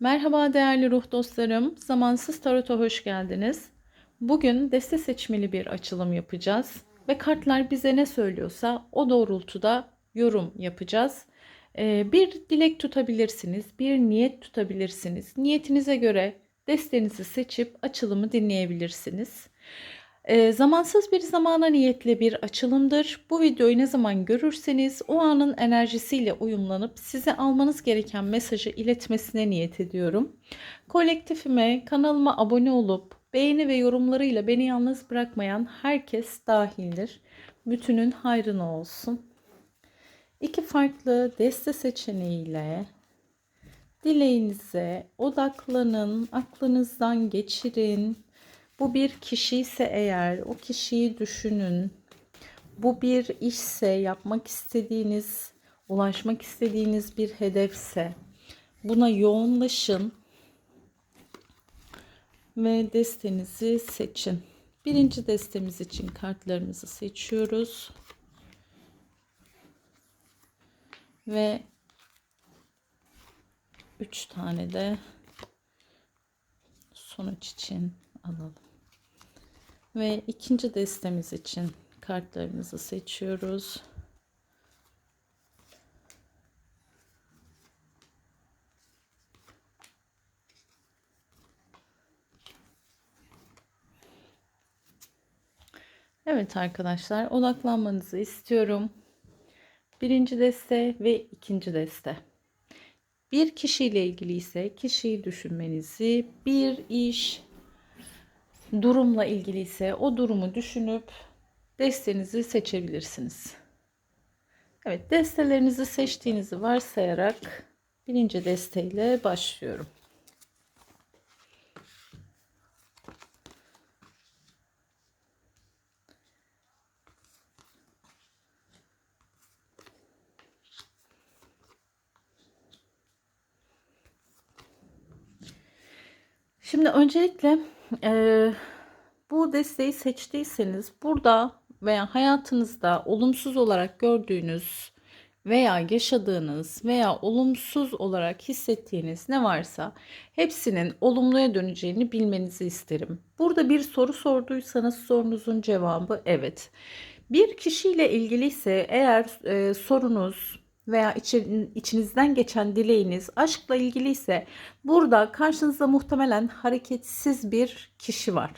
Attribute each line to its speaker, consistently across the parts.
Speaker 1: Merhaba değerli ruh dostlarım. Zamansız Tarot'a hoş geldiniz. Bugün deste seçmeli bir açılım yapacağız ve kartlar bize ne söylüyorsa o doğrultuda yorum yapacağız. Ee, bir dilek tutabilirsiniz, bir niyet tutabilirsiniz. Niyetinize göre destenizi seçip açılımı dinleyebilirsiniz. Ee, zamansız bir zamana niyetli bir açılımdır. Bu videoyu ne zaman görürseniz o anın enerjisiyle uyumlanıp size almanız gereken mesajı iletmesine niyet ediyorum. Kolektifime, kanalıma abone olup beğeni ve yorumlarıyla beni yalnız bırakmayan herkes dahildir. Bütünün hayrına olsun. İki farklı deste seçeneğiyle dileğinize odaklanın, aklınızdan geçirin. Bu bir kişi ise eğer o kişiyi düşünün. Bu bir işse yapmak istediğiniz, ulaşmak istediğiniz bir hedefse buna yoğunlaşın ve destenizi seçin. Birinci destemiz için kartlarımızı seçiyoruz. Ve 3 tane de sonuç için alalım. Ve ikinci destemiz için kartlarımızı seçiyoruz. Evet arkadaşlar odaklanmanızı istiyorum. Birinci deste ve ikinci deste. Bir kişiyle ilgili ise kişiyi düşünmenizi, bir iş, durumla ilgili ise o durumu düşünüp destenizi seçebilirsiniz. Evet destelerinizi seçtiğinizi varsayarak birinci desteyle başlıyorum. Şimdi öncelikle e, bu desteği seçtiyseniz burada veya hayatınızda olumsuz olarak gördüğünüz veya yaşadığınız veya olumsuz olarak hissettiğiniz ne varsa hepsinin olumluya döneceğini bilmenizi isterim. Burada bir soru sorduysanız sorunuzun cevabı evet. Bir kişiyle ilgili ise eğer e, sorunuz veya için, içinizden geçen dileğiniz aşkla ilgili ise burada karşınızda muhtemelen hareketsiz bir kişi var.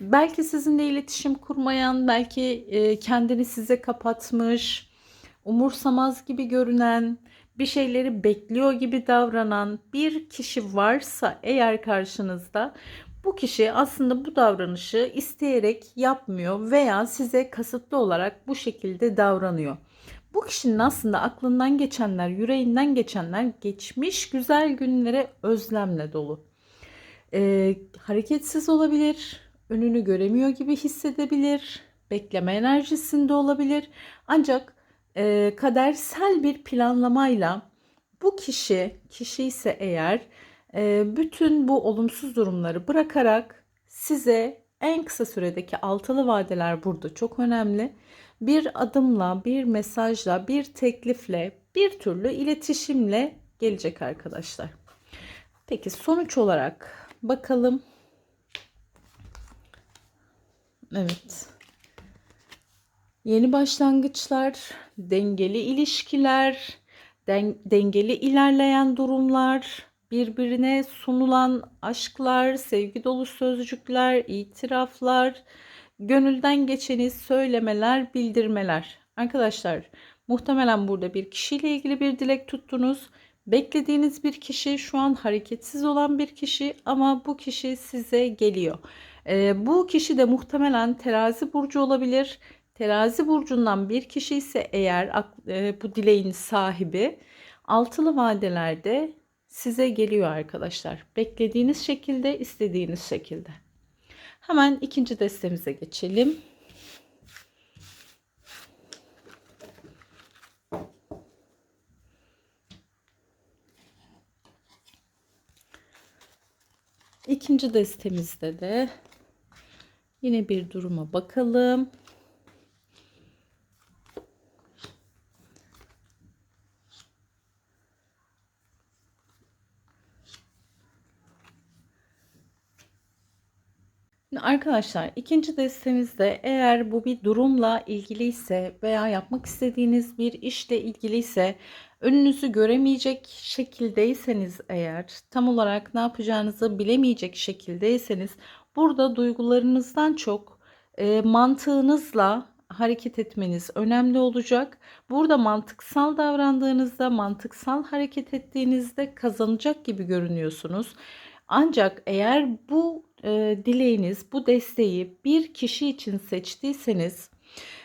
Speaker 1: Belki sizinle iletişim kurmayan, belki e, kendini size kapatmış, umursamaz gibi görünen, bir şeyleri bekliyor gibi davranan bir kişi varsa eğer karşınızda bu kişi aslında bu davranışı isteyerek yapmıyor veya size kasıtlı olarak bu şekilde davranıyor. Bu kişinin aslında aklından geçenler, yüreğinden geçenler geçmiş güzel günlere özlemle dolu. Ee, hareketsiz olabilir, önünü göremiyor gibi hissedebilir, bekleme enerjisinde olabilir. Ancak e, kadersel bir planlamayla bu kişi, kişi ise eğer e, bütün bu olumsuz durumları bırakarak size en kısa süredeki altılı vadeler burada çok önemli. Bir adımla, bir mesajla, bir teklifle, bir türlü iletişimle gelecek arkadaşlar. Peki sonuç olarak bakalım. Evet. Yeni başlangıçlar, dengeli ilişkiler, den dengeli ilerleyen durumlar, birbirine sunulan aşklar, sevgi dolu sözcükler, itiraflar, gönülden geçeni söylemeler, bildirmeler. Arkadaşlar muhtemelen burada bir kişiyle ilgili bir dilek tuttunuz. Beklediğiniz bir kişi şu an hareketsiz olan bir kişi ama bu kişi size geliyor. Ee, bu kişi de muhtemelen terazi burcu olabilir. Terazi burcundan bir kişi ise eğer e, bu dileğin sahibi altılı vadelerde size geliyor arkadaşlar. Beklediğiniz şekilde, istediğiniz şekilde. Hemen ikinci destemize geçelim. İkinci destemizde de yine bir duruma bakalım. Arkadaşlar ikinci destemizde eğer bu bir durumla ilgiliyse veya yapmak istediğiniz bir işle ilgiliyse önünüzü göremeyecek şekildeyseniz eğer tam olarak ne yapacağınızı bilemeyecek şekildeyseniz burada duygularınızdan çok e, mantığınızla hareket etmeniz önemli olacak. Burada mantıksal davrandığınızda, mantıksal hareket ettiğinizde kazanacak gibi görünüyorsunuz. Ancak eğer bu e, dileğiniz, bu desteği bir kişi için seçtiyseniz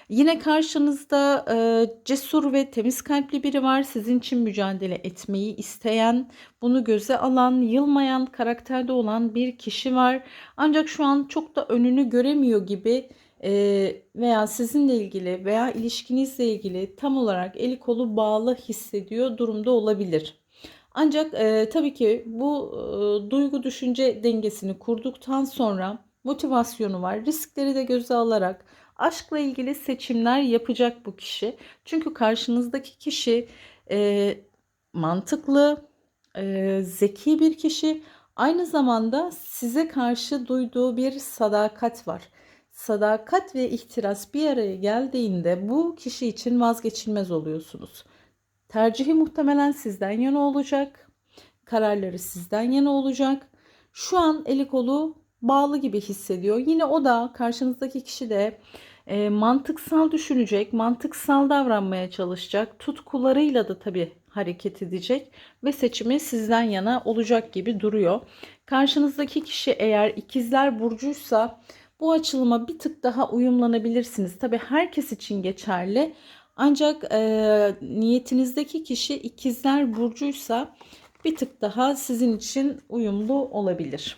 Speaker 1: yine karşınızda e, cesur ve temiz kalpli biri var. Sizin için mücadele etmeyi isteyen, bunu göze alan, yılmayan karakterde olan bir kişi var. Ancak şu an çok da önünü göremiyor gibi e, veya sizinle ilgili veya ilişkinizle ilgili tam olarak eli kolu bağlı hissediyor durumda olabilir. Ancak e, tabii ki bu e, duygu düşünce dengesini kurduktan sonra motivasyonu var. Riskleri de göze alarak aşkla ilgili seçimler yapacak bu kişi. Çünkü karşınızdaki kişi e, mantıklı, e, zeki bir kişi. Aynı zamanda size karşı duyduğu bir sadakat var. Sadakat ve ihtiras bir araya geldiğinde bu kişi için vazgeçilmez oluyorsunuz. Tercihi muhtemelen sizden yana olacak. Kararları sizden yana olacak. Şu an eli kolu bağlı gibi hissediyor. Yine o da karşınızdaki kişi de e, mantıksal düşünecek, mantıksal davranmaya çalışacak. Tutkularıyla da tabii hareket edecek ve seçimi sizden yana olacak gibi duruyor. Karşınızdaki kişi eğer ikizler burcuysa bu açılıma bir tık daha uyumlanabilirsiniz. Tabii herkes için geçerli. Ancak e, niyetinizdeki kişi ikizler burcuysa bir tık daha sizin için uyumlu olabilir.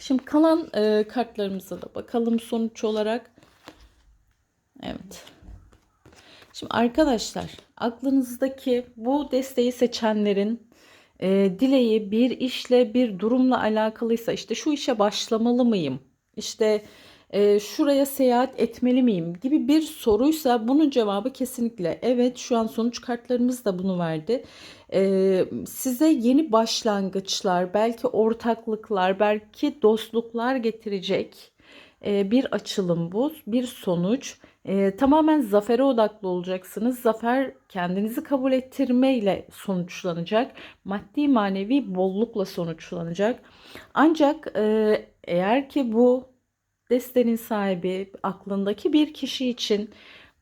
Speaker 1: Şimdi kalan e, kartlarımıza da bakalım sonuç olarak. Evet. Şimdi arkadaşlar aklınızdaki bu desteği seçenlerin e, dileği bir işle bir durumla alakalıysa işte şu işe başlamalı mıyım? İşte e, şuraya seyahat etmeli miyim gibi bir soruysa bunun cevabı kesinlikle evet. Şu an sonuç kartlarımız da bunu verdi. E, size yeni başlangıçlar, belki ortaklıklar, belki dostluklar getirecek e, bir açılım bu, bir sonuç. E, tamamen zafere odaklı olacaksınız. Zafer kendinizi kabul ettirmeyle sonuçlanacak. Maddi manevi bollukla sonuçlanacak. Ancak e, eğer ki bu destenin sahibi aklındaki bir kişi için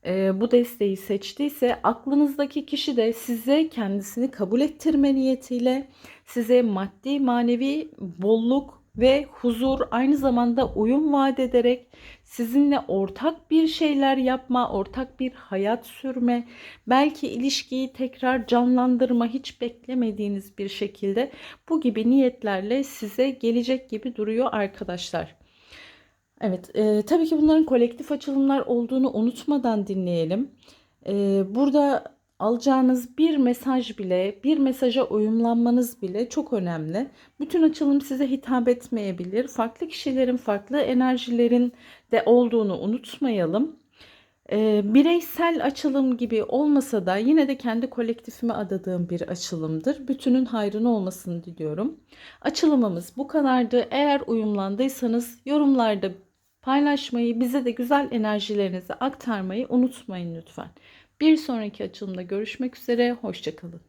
Speaker 1: e, bu desteği seçtiyse aklınızdaki kişi de size kendisini kabul ettirme niyetiyle size maddi manevi bolluk ve huzur aynı zamanda uyum vaat ederek sizinle ortak bir şeyler yapma, ortak bir hayat sürme, belki ilişkiyi tekrar canlandırma hiç beklemediğiniz bir şekilde bu gibi niyetlerle size gelecek gibi duruyor arkadaşlar. Evet, e, tabii ki bunların kolektif açılımlar olduğunu unutmadan dinleyelim. E, burada alacağınız bir mesaj bile, bir mesaja uyumlanmanız bile çok önemli. Bütün açılım size hitap etmeyebilir. Farklı kişilerin, farklı enerjilerin de olduğunu unutmayalım. E, bireysel açılım gibi olmasa da yine de kendi kolektifime adadığım bir açılımdır. Bütünün hayrını olmasını diliyorum. Açılımımız bu kadardı. Eğer uyumlandıysanız yorumlarda paylaşmayı, bize de güzel enerjilerinizi aktarmayı unutmayın lütfen. Bir sonraki açılımda görüşmek üzere, hoşçakalın.